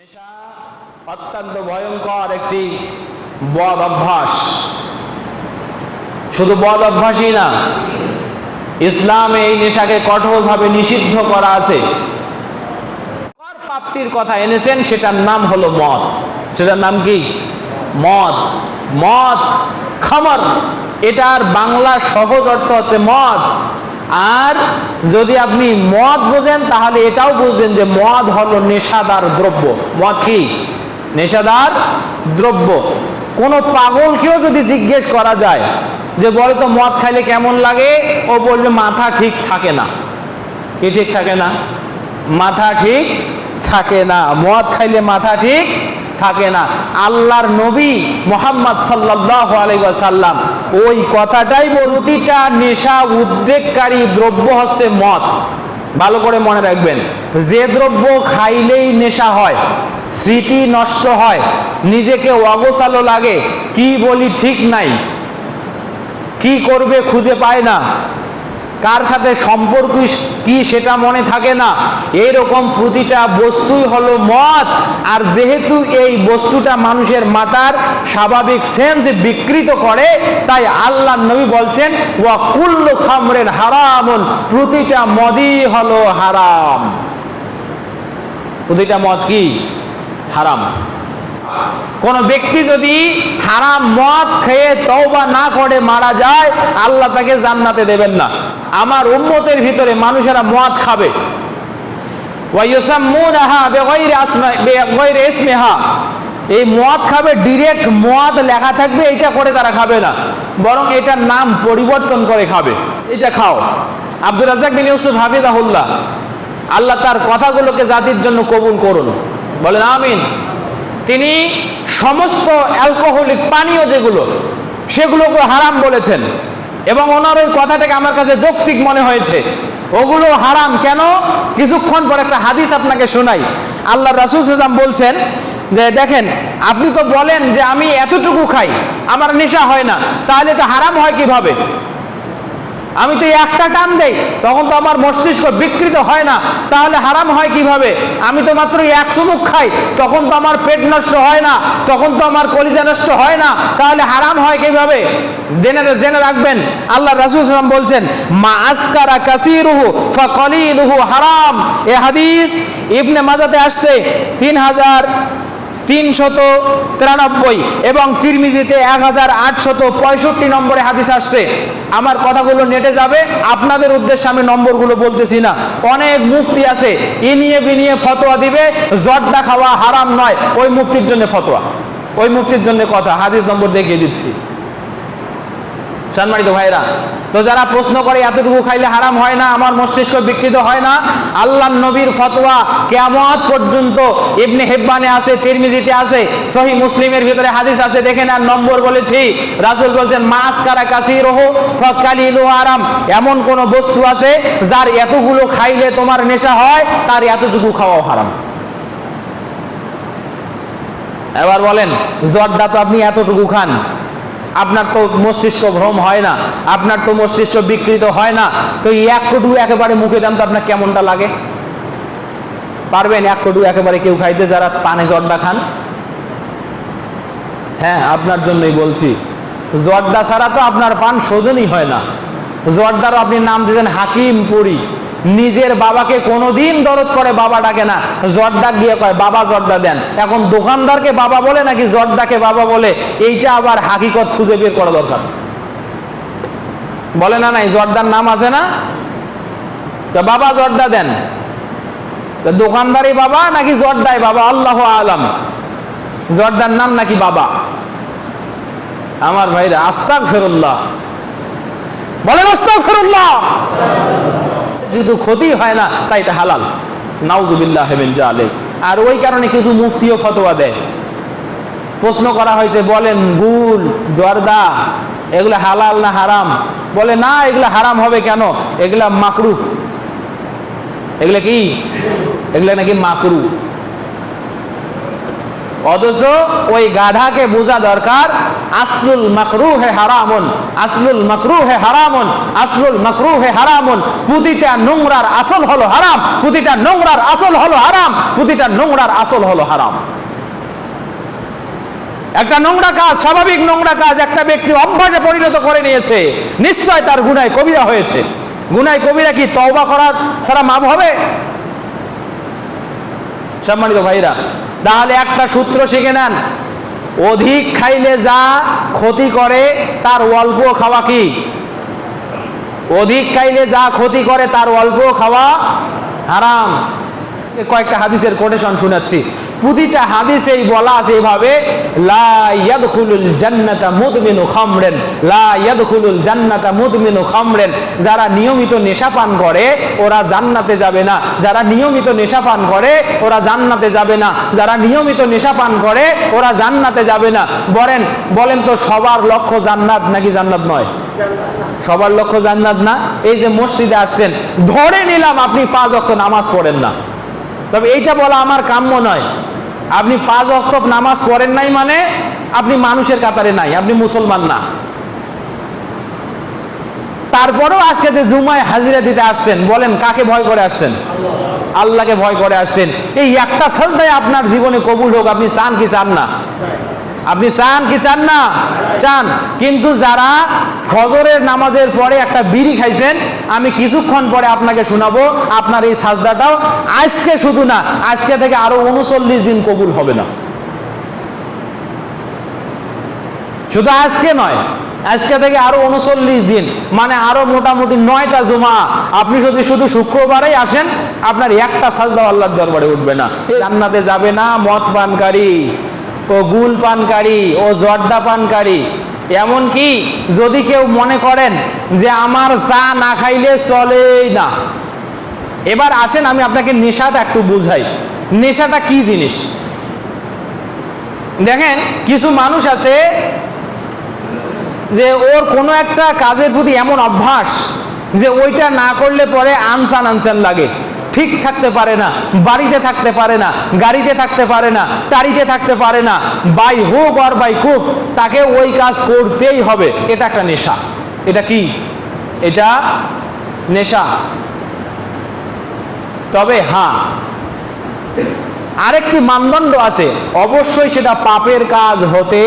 নেশা অত্যন্ত ভয়ঙ্কর একটি বদ অভ্যাস। শুধু বদ অভ্যাসই না, ইসলামে এই নেশাকে কঠোরভাবে নিষিদ্ধ করা আছে। প্রাপ্তির কথা এনেছেন, সেটার নাম হলো মদ। সেটার নাম কি? মদ। মদ খামর। এটার বাংলা সহজ অর্থ হচ্ছে মদ। আর যদি আপনি মদ বোঝেন, তাহলে এটাও বুঝবেন যে মদ হলো নেশাদার দ্রব্য। মদ কি? নেশাদার দ্রব্য। কোনো পাগলকেও যদি জিজ্ঞেস করা যায় যে, বলে তো, মদ খাইলে কেমন লাগে? ও বলবে, মাথা ঠিক থাকে না। কি ঠিক থাকে না? মাথা ঠিক থাকে না। মদ খাইলে মাথা ঠিক থাকে না। আল্লাহর নবী মোহাম্মদ সাল্লাহ আলাইসাল্লাম ওই কথাটাই প্রতিটা নেশা উদ্রেককারী দ্রব্য হচ্ছে মদ। ভালো করে মনে রাখবেন, যে দ্রব্য খাইলেই নেশা হয়, স্মৃতি নষ্ট হয়, নিজেকে অগোছালো লাগে, কি বলি ঠিক নাই, কি করবে খুঁজে পায় না। কার সাথে সম্পর্ক কি সেটা মনে থাকে না। এরকম প্রতিটা বস্তুই হলো মত আর যেহেতু এই বস্তুটা মানুষের মাতার স্বাভাবিক সেন্স বিকৃত করে, তাই আল্লাহ নবী বলছেন, ওয়া কুল্লু খামরেন হারামন। প্রতিটা মদই হলো হারাম। প্রতিটা মদ কি? হারাম। কোন ব্যক্তি যদি হারাম মদ খেয়ে তওবা না করে মারা যায়, আল্লাহ তাকে জান্নাতে দেবেন না। আমার উম্মতের ভিতরে মানুষেরা মদ খাবে। এই মদ খাবে ডিরেক্ট মদ লেখা থাকবে এটা করে তারা খাবে না। বরং এটার নাম পরিবর্তন করে খাবে। এটা খাও। আব্দুর রাজাক বিন ইউসুফ হাফিজাহুল্লাহ, আল্লাহ তার কথাগুলোকে জাতির জন্য কবুল করুন। বলেন, আমিন। তিনি সমস্ত অ্যালকোহলিক পানীয় যেগুলো, সেগুলোকে হারাম বলেছেন। এবং ওনার ওই কথাটাকে আমার কাছে যৌক্তিক মনে হয়েছে। ওগুলো হারাম কেন? কিছুক্ষণ পর একটা হাদিস আপনাকে শোনাই। আল্লাহ রাসুল সাল্লাম বলছেন যে, দেখেন, আপনি তো বলেন যে আমি এতটুকু খাই, আমার নেশা হয় না, তাহলে এটা হারাম হয় কীভাবে? আমি তো একটা টান দেই, তখন তো আমার মস্তিষ্ক বিকৃত হয় না। তাহলে হারাম হয় কীভাবে? আমি তো মাত্র এক চুমুক খাই, তখন তো আমার পেট নষ্ট হয় না, তখন তো আমার কলিজা নষ্ট হয় না। তাহলে হারাম হয় কীভাবে? জেনে জেনে রাখবেন, আল্লাহ রাসুল সাল্লাম বলছেন, মা আসকারা কাসিরুহু কলিলুহু হারাম। এ হাদিস ইবনে মাজাতে আসছে, তিন হাজার তিনশত তিরানব্বই এবং তিরমিজিতে এক হাজার আটশত পঁয়ষট্টি নম্বরে হাদিস আসছে। আমার কথাগুলো নেটে যাবে, আপনাদের উদ্দেশ্যে আমি নম্বরগুলো বলতেছি না। অনেক মুফতি আছে, ইনিয়ে নিয়ে বিনিয়ে ফতোয়া দিবে, জর্দা খাওয়া হারাম নয়, ওই মুক্তির জন্য ফতোয়া। ওই মুক্তির জন্য কথা, হাদিস নম্বর দেখিয়ে দিচ্ছি। সম্মানিত ভাইরা তো যারা প্রশ্ন করে এতটুকু খাইলে হারাম হয় না, আমার মস্তিষ্ক বিকৃত হয় না আল্লাহ নবীর ফতোয়া কেমত পর্যন্ত ইবনে হেব্বানে আছে, তিরমিজিতে আছে, সহি মুসলিমের ভিতরে হাদিস আছে, দেখেন আর নম্বর বলেছি রাজুল বলছেন মাছ কারা কাছি রহো ফকালি আরাম এমন কোন বস্তু আছে যার এতগুলো খাইলে তোমার নেশা হয়, তার এতটুকু খাওয়াও হারাম। এবার বলেন, জর্দা তো আপনি এতটুকু খান। আপনার তো মস্তিষ্ক ভ্রম হয় না, আপনার তো মস্তিষ্ক বিকৃত হয় না, তো এই এক কটু একেবারে মুখে দেন তো আপনার কেমনটা লাগে? পারবেন এক কটু একেবারে কেউ খাইতে যারা পানে জর্দা খান? হ্যাঁ আপনার জন্যই বলছি, জর্দা ছাড়া তো আপনার পান শোধনই হয় না। জর্দারও আপনি নাম দিয়েছেন হাকিম পুরী নিজের বাবাকে কোনোদিন দরদ করে বাবা ডাকে না, জর্দা গিয়ে কয়, বাবা জর্দা দেন। এখন দোকানদারকে বাবা বলে নাকি জর্দাকে বাবা বলে? এইটা আবার হাকিকত খুঁজে বের করা দরকার। বলে না নাই জর্দার নাম আছে না? তো বাবা জর্দা দেন। তো দোকানদারই বাবা নাকি জর্দাই বাবা? আল্লাহ আলম। জর্দার নাম নাকি বাবা? আমার ভাইরা আস্তাক ফেরুল্লাহ বলেন আস্তাক ফেরুল্লাহ যেহেতু ক্ষতি হয় না তাই এটা হালাল। নাউজুবিল্লাহ হেবেন জালে আর ওই কারণে কিছু মুফতিও ফতোয়া দেয়। প্রশ্ন করা হয়েছে, বলেন, গুল, জর্দা, এগুলো হালাল না হারাম? বলে, না, এগুলো হারাম হবে কেন? এগুলা মাকরু। এগুলা কি? এগুলা নাকি মাকরু। অথচ ওই গাধাকে বোঝা দরকার, আসলুল মাকরু হে হারামন, আসলুল মাকরু হে হারামন, আসলুল মাকরু হে হারামন, প্রতিটা নোংরার আসল হলো হারাম, প্রতিটা নোংরার আসল হলো হারাম, প্রতিটা নোংরার আসল হলো হারাম। একটা নোংরা কাজ, স্বাভাবিক নোংরা কাজ একটা ব্যক্তি অভ্যাসে পরিণত করে নিয়েছে, নিশ্চয় তার গুনায় কবিরা হয়েছে। গুনায় কবিরা কি তওবা করার ছাড়া মাপ হবে? সম্মানিত ভাইরা তাহলে একটা সূত্র শিখে নেন। অধিক খাইলে যা ক্ষতি করে, তার অল্প খাওয়া কি? অধিক খাইলে যা ক্ষতি করে, তার অল্প খাওয়া হারাম। কয়েকটা হাদিসের কোটেশন শোনাচ্ছি প্রতিটা হাদিসেই বলা আছে ইয়াদখুলুল জান্নাতা মুদমিনু খামরেন, লা ইয়াদখুলুল জান্নাতা মুদমিনু খামরেন। যারা নিয়মিত নেশা পান করে, ওরা জান্নাতে যাবে না। যারা নিয়মিত নেশা পান করে, ওরা জান্নাতে যাবে না। যারা নিয়মিত নেশা পান করে, ওরা জান্নাতে যাবে না। বলেন বলেন তো সবার লক্ষ্য জান্নাত নাকি জান্নাত নয়? সবার লক্ষ্য জান্নাত না? এই যে মসজিদে আসছেন, ধরে নিলাম আপনি পাঁচ অক্ত নামাজ পড়েন না। তবে এইটা বলা আমার কাম্য নয়। আপনি পাঁচ অক্ত নামাজ পড়েন নাই মানে আপনি মানুষের কাতারে নাই, আপনি মুসলমান না। তারপরেও আজকে যে জুমায় হাজিরা দিতে আসছেন, বলেন, কাকে ভয় করে আসছেন? আল্লাহকে ভয় করে আসছেন। এই একটা সাজদায় আপনার জীবনে কবুল হোক, আপনি চান কি চান না? আপনি চান কি চান না? চান। কিন্তু যারা ফজরের নামাজের পরে একটা বিড়ি খাইছেন, আমি কিছুক্ষণ পরে আপনাকে শোনাবো, আপনার এই সাজদাটাও আজকে শুধু না, আজকে থেকে আরও উনচল্লিশ দিন কবুল হবে না। শুধু আজকে নয়, আজকে থেকে আরও উনচল্লিশ দিন মানে আরও মোটামুটি নয়টা জমা। আপনি যদি শুধু শুক্রবারেই আসেন, আপনার একটা সাজদা আল্লাহর দরবারে উঠবে না। জান্নাতে যাবে না, মদ পানকারী। ও গুল পানকারী, ও জর্দা পানকারী। এমনকি যদি কেউ মনে করেন যে আমার চা না খাইলে চলেই না। এবার আসেন, আমি আপনাকে নেশাটা একটু বুঝাই। নেশাটা কি জিনিস? দেখেন, কিছু মানুষ আছে যে ওর কোনো একটা কাজের প্রতি এমন অভ্যাস যে ওইটা না করলে পরে আনসান আনসান লাগে। ঠিক থাকতে পারে না, বাড়িতে থাকতে পারে না, গাড়িতে থাকতে পারে না তাড়িতে থাকতে পারে না, বাই হোক আর বাই কুক, তাকে ওই কাজ করতেই হবে। এটা একটা নেশা। এটা কি? এটা নেশা। তবে হ্যাঁ আরেকটি মানদণ্ড আছে। অবশ্যই সেটা পাপের কাজ হতে,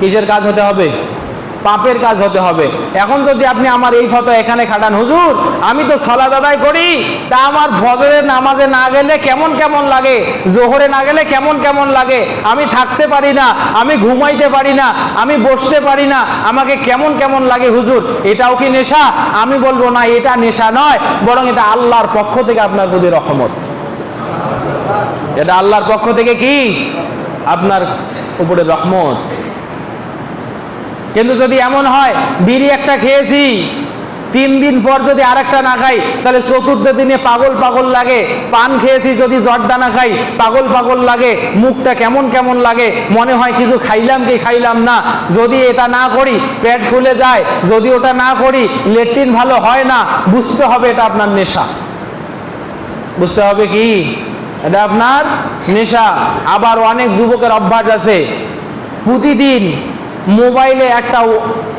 কিসের কাজ হতে হবে? পাপের কাজ হতে হবে। এখন যদি আপনি আমার এই ফটো এখানে খাটান, হুজুর, আমি তো সলাদ আদায় করি, তা আমার ফজরের নামাজে না গেলে কেমন কেমন লাগে? জোহরে না গেলে কেমন কেমন লাগে? আমি থাকতে পারি না, আমি ঘুমাইতে পারি না, আমি বসতে পারি না, আমাকে কেমন কেমন লাগে হুজুর? এটাও কি নেশা? আমি বলব না, এটা নেশা নয়, বরং এটা আল্লাহর পক্ষ থেকে আপনার প্রতি রহমত। এটা আল্লাহর পক্ষ থেকে কি? আপনার উপরে রহমত। কিন্তু যদি এমন হয়, বিড়ি একটা খেয়েছি, তিন দিন পর যদি আরেকটা না খাই, তাহলে চতুর্থ দিনে পাগল পাগল লাগে। পান খেয়েছি যদি জর্দা না খাই, পাগল পাগল লাগে। মুখটা কেমন কেমন লাগে? মনে হয় কিছু খাইলাম কি খাইলাম না। যদি এটা না করি, পেট ফুলে যায়। যদি ওটা না করি, লেট্রিন ভালো হয় না। বুঝতে হবে এটা আপনার নেশা। বুঝতে হবে কি? এটা আপনার নেশা। আবার অনেক যুবকের অভ্যাস আছে। প্রতিদিন মোবাইলে একটা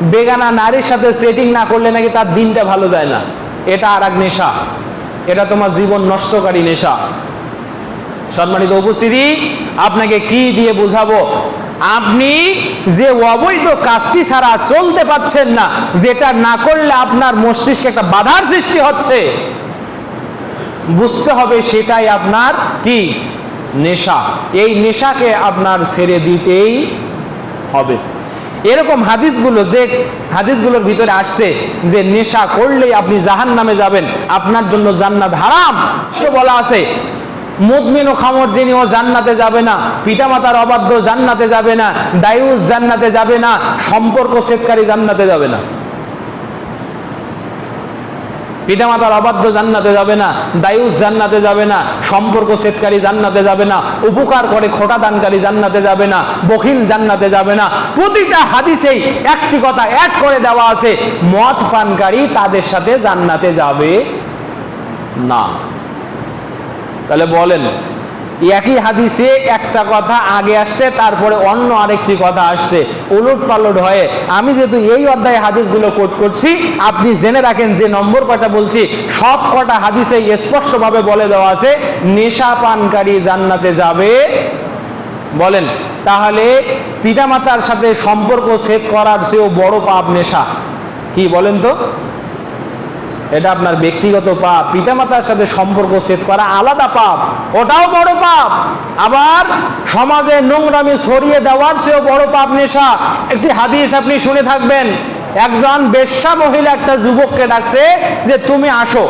বেগানা নারীর সাথে সেটিং না করলে নাকি তার দিনটা ভালো যায় না। এটা আর এক নেশা। এটা তোমার জীবন নষ্টকারী নেশা। সম্মানিত উপস্থিতি, আপনাকে কি দিয়ে বোঝাবো? আপনি যে অবৈধ কাজটি ছাড়া চলতে পাচ্ছেন না, যেটা না করলে আপনার মস্তিষ্কে একটা বাধার সৃষ্টি হচ্ছে। বুঝতে হবে সেটাই আপনার কি? নেশা। এই নেশাকে আপনার ছেড়ে দিতেই হবে। এরকম হাদিসগুলো যে হাদিসগুলোর ভিতরে আসছে যে নেশা করলেই আপনি জাহান নামে যাবেন, আপনার জন্য জান্নাত হারাম, সে বলা আছে মুদমিন ও খামর যিনি ও জান্নাতে যাবে না, পিতামাতার অবাধ্য জান্নাতে যাবে না দায়ুস জান্নাতে যাবে না, সম্পর্ক সেতকারী জান্নাতে যাবে না। পিতামাতার অবাধ্য জান্নাতে যাবে না, দায়ুস জান্নাতে যাবে না, সম্পর্ক সেতকারী জান্নাতে যাবে না, উপকার করে খোটা দানকারী জান্নাতে যাবে না, বখিল জান্নাতে যাবে না। প্রতিটা হাদিসেই একটি কথা অ্যাড করে দেওয়া আছে, মদ পানকারী তাদের সাথে জান্নাতে যাবে না। তাহলে বলেন একই হাদিসে একটা কথা আগে আসছে, তারপরে অন্য আরেকটি কথা আসছে। উলট পালট হয়ে আমি যেহেতু এই অধ্যায়ে হাদিসগুলো কোট করছি, আপনি জেনে রাখেন যে নম্বর কটা বলছি, সব কটা হাদিসে স্পষ্টভাবে বলে দেওয়া আছে, নেশা পানকারী জান্নাতে যাবে। বলেন, তাহলে পিতামাতার সাথে সম্পর্ক ছেদ করার চেয়েও বড় পাপ নেশা। কি বলেন তো? এটা আপনার ব্যক্তিগত পাপ। পিতামাতার সাথে সম্পর্ক ছেদ করা আলাদা পাপ। ওটাও বড় পাপ। আবার সমাজে নোংরামি ছড়িয়ে দেওয়ার চেয়েও বড় পাপ নেশা। একটি হাদিস আপনি শুনে থাকবেন। একজন বেশ্যা মহিলা একটা যুবককে ডাকছে যে, তুমি আসো।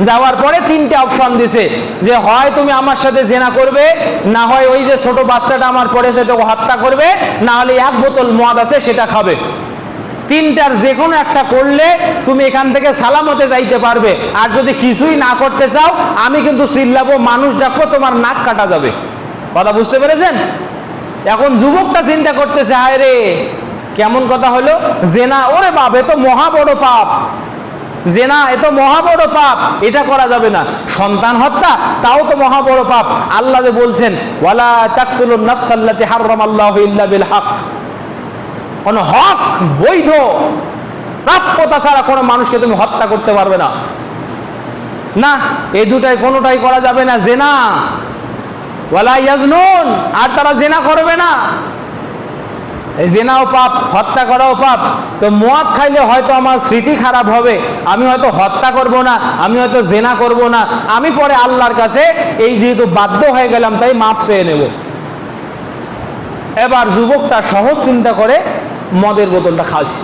যাওয়ার পরে তিনটে অপশন দিছে। যে, হয় তুমি আমার সাথে জেনা করবে, না হয় ওই যে ছোট বাচ্চাটা আমার পরে সেটাকে হত্যা করবে, না হলে এক বোতল মদ আছে, সেটা খাবে। তিনটার যে কোনো একটা করলে তুমি এখান থেকে সালামতে যাইতে পারবে। আর যদি কিছুই না করতে চাও, আমি কিন্তু চিল্লাবো মানুষ ডাকবো, তোমার নাক কাটা যাবে। কথা বুঝতে পেরেছেন? এখন যুবকটা চিন্তা করতেছে, হায় রে, কেমন কথা হলো? জেনা, ওরে বাপ, এ তো মহা বড় পাপ। জেনা, এ তো মহা বড় পাপ। এটা করা যাবে না। সন্তান হত্যা, তাও তো মহা বড় পাপ। আল্লাহ যে বলছেন, ওয়ালা তাকতুলুন নাফসাল্লাতি হারামাল্লাহু ইল্লা বিল হক। কোনো হক বৈধ। প্রাপ্যতা ছাড়া কোনো মানুষকে তুমি হত্যা করতে পারবে না। না এই দুটাই কোনোটাই করা যাবে না, জেনা। ওয়ালা ইয়াজনুন, আর তারা জেনা করবে না। এই জেনাও পাপ, হত্যা করাও পাপ। তো মদ খাইলে হয়তো আমার স্মৃতি খারাপ হবে, আমি হয়তো হত্যা করব না, আমি হয়তো জেনা করব না। আমি পরে আল্লাহর কাছে এই যেহেতু বাধ্য হয়ে গেলাম, তাই মাপ চেয়ে নেব। এবার যুবকটা সহজ চিন্তা করে মদের বোতলটা খাচ্ছে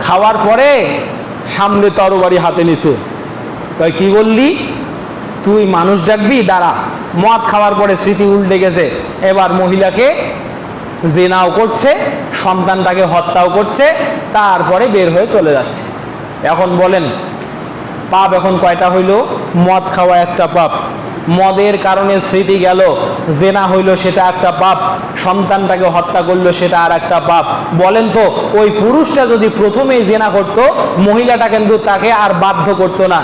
খাওয়ার পরে সামনে তরবারি হাতে নিছে। তাই কি বললি? তুই মানুষ ডাকবি? দাঁড়া। মদ খাওয়ার পরে স্মৃতি উল্টে গেছে। এবার মহিলাকে জেনাও করছে, সন্তানটাকে হত্যাও করছে, তারপরে বের হয়ে চলে যাচ্ছে। এখন বলেন, পাপ এখন কয়টা হইল? মদ খাওয়া একটা পাপ। মদের কারণে স্মৃতি গেল, জেনা হইল সেটা একটা পাপ সন্তানটাকে হত্যা করল সেটা আর একটা পাপ বলেন তো, ওই পুরুষটা যদি প্রথমেই জেনা করত, মহিলাটা কিন্তু তাকে আর বাধ্য করতো না,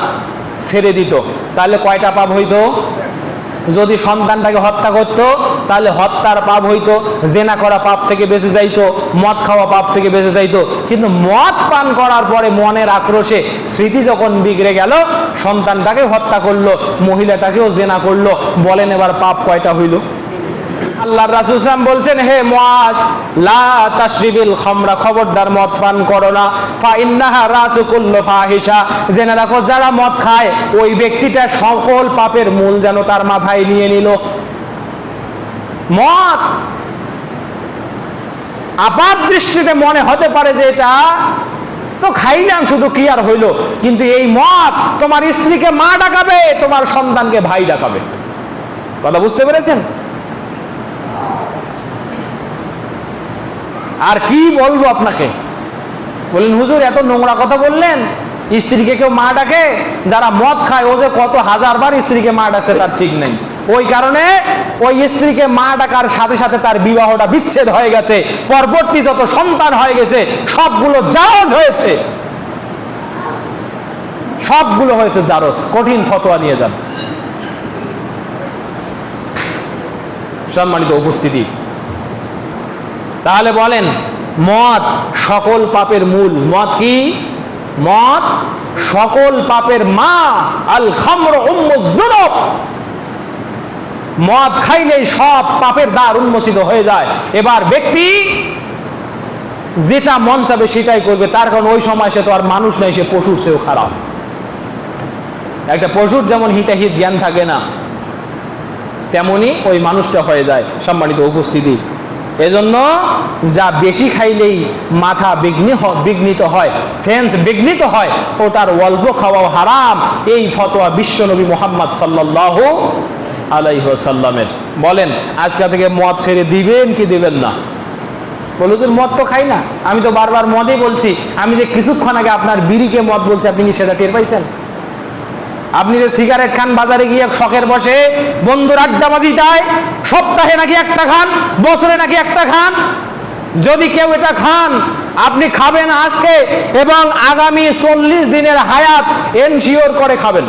ছেড়ে দিত। তাহলে কয়টা পাপ হইতো? যদি সন্তানটাকে হত্যা করত, তাহলে হত্যার পাপ হইতো, জেনা করা পাপ থেকে বেঁচে যাইতো, মদ খাওয়া পাপ থেকে বেঁচে যাইতো। কিন্তু মদ পান করার পরে মনের আক্রোশে স্মৃতি যখন বিগড়ে গেল, সন্তানটাকে হত্যা করল, মহিলাটাকেও জেনা করল, বলেন এবার পাপ কয়টা হইল? আল্লাহর রাসূল সাল্লাম বলছেন, হে মুআজ, লা তাশরিবিল খামরা, খবরদার মদ পান করো না। ফা ইন্নাহা রাসু কুল্লু ফাহিশা। জেনে রাখো, যারা মদ খায়, ওই ব্যক্তিটা সকল পাপের মূল যেন তার মাথায় নিয়ে নিল। মদ আপাত দৃষ্টিতে মনে হতে পারে যে এটা তো খাইলাম, শুধু কি আর হইল? কিন্তু এই মদ তোমার স্ত্রীকে মা ডাকাবে, তোমার সন্তানকে ভাই ডাকাবে। কথা বুঝতে পেরেছেন? আর কি বলব আপনাকে? বললেন, হুজুর, এত নোংরা কথা বললেন, স্ত্রীকে কেউ মা ডাকে? যারা মদ খায়, ও যে কত হাজারবার স্ত্রীকে মা ডাকছে তার ঠিক নেই। ওই কারণে ওই স্ত্রীকে মা ডাকার সাথে সাথে তার বিবাহটা বিচ্ছেদ হয়ে গেছে। পরবর্তী যত সন্তান হয়ে গেছে, সবগুলো জারজ হয়েছে। সবগুলো হয়েছে জারজ। কঠিন ফতোয়া নিয়ে যান। সম্মানিত উপস্থিতি তাহলে বলেন, মদ সকল পাপের মূল। মদ কি? মদ সকল পাপের মা আল খামর উম্মুযুনুব মদ খাইলেই সব পাপের দ্বার উন্মোচিত হয়ে যায়। এবার ব্যক্তি যেটা মন চাবে সেটাই করবে। তার কারণ ওই সময় সে তো আর মানুষ নাই, সে পশুর সেও খারাপ। একটা পশুর যেমন হিতাহিত জ্ঞান থাকে না, তেমনি ওই মানুষটা হয়ে যায়। সম্মানিত উপস্থিতি। এজন্য যা বেশি খাইলেই মাথা বিঘ্নি বিঘ্নিত হয় সেন্স বিঘ্নিত হয়, ওটার অল্প খাওয়াও হারাম। এই ফতোয়া বিশ্বনবী মোহাম্মদ সাল্লাহ আলাইসাল্লামের বলেন, আজকে থেকে মদ ছেড়ে দিবেন কি দিবেন না? বলো যে মদ তো খাই না। আমি তো বারবার মদই বলছি। আমি যে কিছুক্ষণ আগে আপনার বিড়িকে মদ বলছি, আপনি সেটা টের পাইছেন? আপনি যে সিগারেট খান, বাজারে গিয়ে শখের বসে, বন্ধুর আড্ডাবাজি দেয়, সপ্তাহে নাকি একটা খান, বছরে নাকি একটা খান। যদি কেউ এটা খান, আপনি খাবেন আজকে এবং আগামী চল্লিশ দিনের হায়াত এনশিওর করে খাবেন।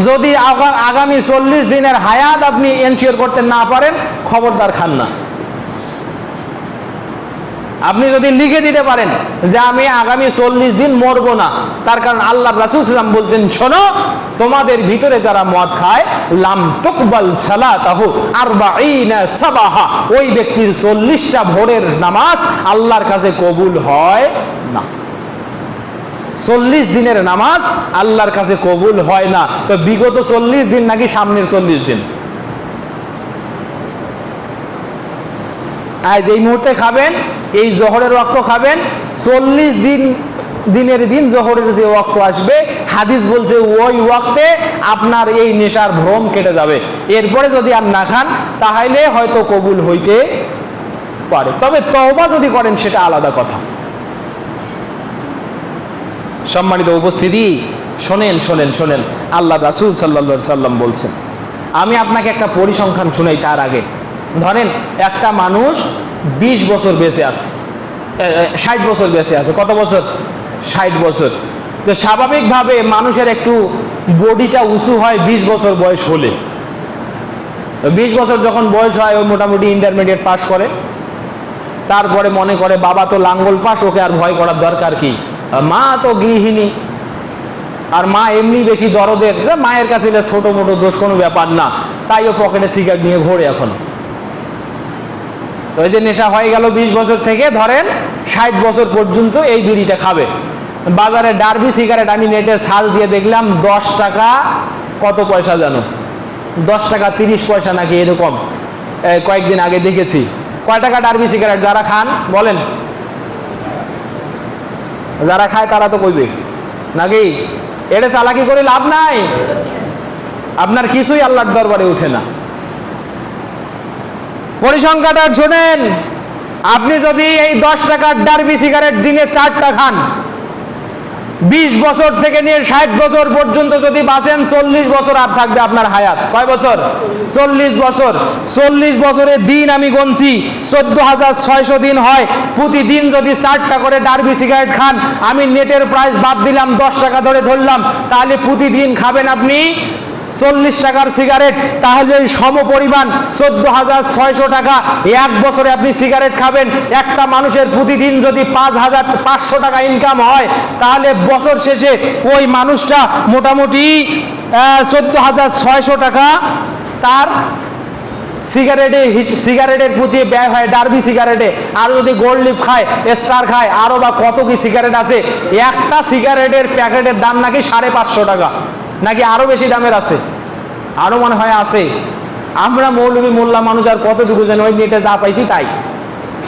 যদি আগা- আগামী চল্লিশ দিনের হায়াত আপনি এনশিওর করতে না পারেন, খবরদার খান না। আপনি যদি লিখে দিতে পারেন যে আমি আগামী চল্লিশ দিন মরবো না, তার কারণ আল্লাহ রাসুল বলছেন, শোনো, তোমাদের ভিতরে যারা মদ খায়, লাম তুকবাল ছালা তাহু আর সাবাহা ওই ব্যক্তির চল্লিশটা ভোরের নামাজ আল্লাহর কাছে কবুল হয় না। চল্লিশ দিনের নামাজ আল্লাহর কাছে কবুল হয় না। তো বিগত চল্লিশ দিন নাকি সামনের চল্লিশ দিন? আজ এই মুহূর্তে খাবেন, এই জহরের রক্ত খাবেন, চল্লিশ দিন, দিনের দিন জহরের যে ওয়াক্ত আসবে, হাদিস বলছে ওই ওয়াক্তে আপনার এই নেশার ভ্রম কেটে যাবে। এরপরে যদি আর না খান, তাহলে হয়তো কবুল হইতে পারে। তবে তওবা যদি করেন, সেটা আলাদা কথা। সম্মানিত উপস্থিতি, শোনেন শোনেন শোনেন। আল্লাহ রাসুল সাল্লা সাল্লাম বলছেন, আমি আপনাকে একটা পরিসংখ্যান শুনাই তার আগে। ধরেন একটা মানুষ ২০ বছর বেঁচে আছে ষাট বছর বেঁচে আছে, কত বছর? ষাট বছর। তো স্বাভাবিকভাবে মানুষের একটু বডিটা উঁচু হয় ২০ বছর বয়স হলে। বিশ বছর যখন বয়স হয়, ও মোটামুটি ইন্টারমিডিয়েট পাস করে। তারপরে মনে করে, বাবা তো লাঙ্গল পাস, ওকে আর ভয় করার দরকার কি? মা তো গৃহিণী। আর মা এমনি বেশি দরদের মায়ের কাছে এটা ছোট মোটো দোষ কোনো ব্যাপার না। তাই ও পকেটে সিগারেট নিয়ে ঘোরে এখন। ওই যে নেশা হয়ে গেল বিশ বছর থেকে, ধরেন ষাট বছর পর্যন্ত এই বিড়িটা খাবে। বাজারে ডার্বি সিগারেট, আমি নেটে সাল দিয়ে দেখলাম দশ টাকা কত পয়সা জানো? দশ টাকা তিরিশ পয়সা নাকি এরকম। কয়েকদিন আগে দেখেছি। কয় টাকা ডার্বি সিগারেট? যারা খান, বলেন। যারা খায় তারা তো কইবে। নাকি? এটা চালাকি করে লাভ নাই। আপনার কিছুই আল্লাহর দরবারে উঠে না। পরিসংখ্যাটা শোনেন। আপনি যদি এই দশ টাকার ডার্বি সিগারেট দিনে চারটা খান, বিশ বছর থেকে নিয়ে ষাট বছর পর্যন্ত যদি বাঁচেন, চল্লিশ বছর আর থাকবে আপনার হায়াত। কয় বছর? চল্লিশ বছর। চল্লিশ বছরের দিন আমি গনছি, চোদ্দ হাজার ছয়শো দিন হয়। প্রতিদিন যদি চারটা করে ডার্বি সিগারেট খান, আমি নেটের প্রাইস বাদ দিলাম, দশ টাকা ধরে ধরলাম, তাহলে প্রতিদিন খাবেন আপনি চল্লিশ টাকার সিগারেট তাহলে সম পরিমাণ চোদ্দ হাজার ছয়শো টাকা। এক বছরে আপনি সিগারেট খাবেন, একটা মানুষের প্রতিদিন যদি পাঁচ হাজার পাঁচশো টাকা ইনকাম হয়, তাহলে বছর শেষে ওই মানুষটা মোটামুটি চোদ্দ হাজার ছয়শো টাকা তার সিগারেটে সিগারেটের প্রতি ব্যয় হয়, ডার্বি সিগারেটে আর যদি গোল্ড লিপ খায় স্টার খায় আরও বা কত কি সিগারেট আছে, একটা সিগারেটের প্যাকেটের দাম নাকি সাড়ে পাঁচশো টাকা। নাকি আরও বেশি দামের আছে? আরও মনে হয় আছে। আমরা মৌলবী মোল্লা মানুষ আর কতটুকু যেন ওই নেটে যা পাইছি তাই।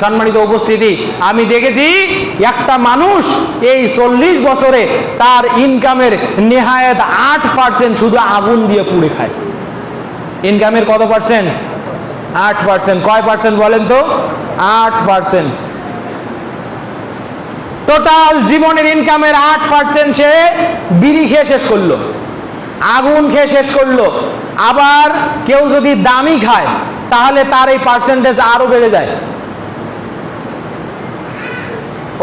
সম্মানিত উপস্থিতি, আমি দেখেছি একটা মানুষ এই চল্লিশ বছরে তার ইনকামের নেহায়ত আট পার্সেন্ট শুধু আগুন দিয়ে পুড়ে খায়। ইনকামের কত পার্সেন্ট আট পার্সেন্ট কয় পার্সেন্ট বলেন তো? আট পার্সেন্ট টোটাল জীবনের ইনকামের আট পার্সেন্ট সে বিড়ি খেয়ে শেষ করল। আগুন খেয়ে শেষ করল। আবার কেউ যদি দামি খায়, তাহলে তার এই পার্সেন্টেজ আরও বেড়ে যায়।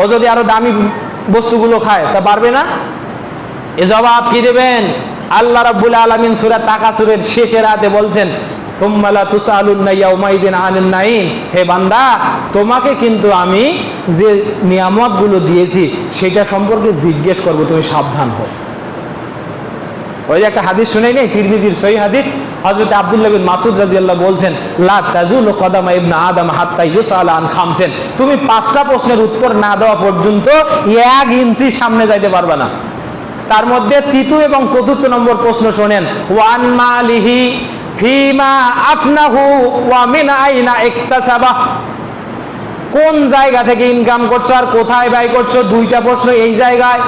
ও যদি আরও দামি বস্তুগুলো খায়, তা পারবে না? এ জবাব কি দেবেন? আল্লাহ রাব্বুল আলামিন সূরা তাকাসুরের শেষের রাতে বলছেন সুম্মালা তুসালুন্না ইয়াউমাইদিন আনিন নাইম হে বান্দা, তোমাকে কিন্তু আমি যে নিয়ামতগুলো দিয়েছি, সেটা সম্পর্কে জিজ্ঞেস করব, তুমি সাবধান হও। ওই যে একটা হাদিস শুনেই নেই, তিরমিজির সহি হাদিস। হযরত আব্দুল্লাহ বিন মাসুদ রাদিয়াল্লাহু বলছেন, লা তাজুলু কদামা ইবনে আদম হাত্তা ইউসালা আন খামসেন। তুমি পাঁচটা প্রশ্নের উত্তর না দেওয়া পর্যন্ত এক ইঞ্চি সামনে যাইতে পারবে না। তার মধ্যে তৃতীয় এবং চতুর্থ নম্বর প্রশ্ন শোনেন, ওয়ান মালিহি ফিমা আফনাহু ওয়া মিন আইনা ইকতাসাবা? কোন জায়গা থেকে ইনকাম করছ আর কোথায় ব্যয় করছ? দুইটা প্রশ্ন এই জায়গায়।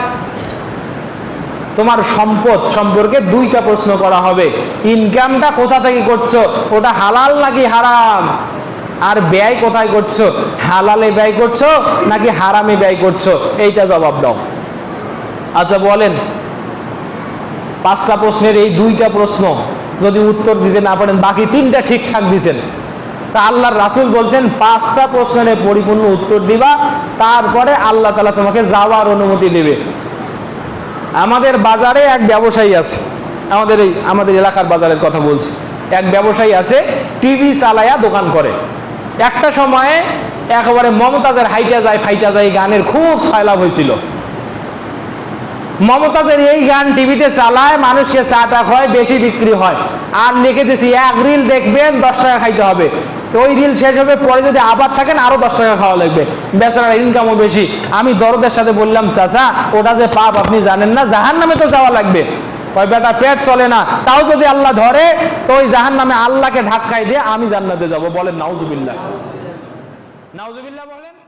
তোমার সম্পদ সম্পর্কে দুইটা প্রশ্ন করা হবে। ইনকামটা কোথা থেকে করছ? ওটা হালাল নাকি হারাম? আর ব্যয় কোথায় করছ? হালালে ব্যয় করছ নাকি হারামে ব্যয় করছ? এইটা জবাব দাও। আচ্ছা বলেন। পাঁচটা প্রশ্নের এই দুইটা প্রশ্ন যদি উত্তর দিতে না পারেন, বাকি তিনটা ঠিকঠাক দিছেন। তা আল্লাহর রাসুল বলছেন, পাঁচটা প্রশ্নের পরিপূর্ণ উত্তর দিবা, তারপরে আল্লাহ তালা তোমাকে যাওয়ার অনুমতি দেবে। আমাদের বাজারে এক ব্যবসায়ী আছে। আমাদের এই, আমাদের এলাকার বাজারের কথা বলছি। এক ব্যবসায়ী আছে, টিভি চালায়া দোকান করে। একটা সময়ে একেবারে মমতাজের হাইটা যায়, ফাইটা যায় গানের খুব সয়লাভ হয়েছিল। মমতাজের এই গান টিভিতে চালায়, মানুষকে চাটা হয় বেশি বিক্রি হয়। আর লিখে দিছি, এক রিল দেখবেন, দশ টাকা খাইতে হবে। ওই রিল শেষ হবে, পরে যদি আবার থাকেন, আরও দশ টাকা খাওয়া লাগবে। বেচারার ইনকামও বেশি। আমি দরদের সাথে বললাম, চাচা, ওটা যে পাপ, আপনি জানেন না জাহান নামে তো যাওয়া লাগবে। বেটা, পেট চলে না। তাও যদি আল্লাহ ধরে, তো ওই জাহান নামে আল্লাহকে ধাক্কাই দিয়ে আমি জান্নাতে যাব। বলেন, নাউজুবিল্লাহ। নাউজুবিল্লাহ বলেন।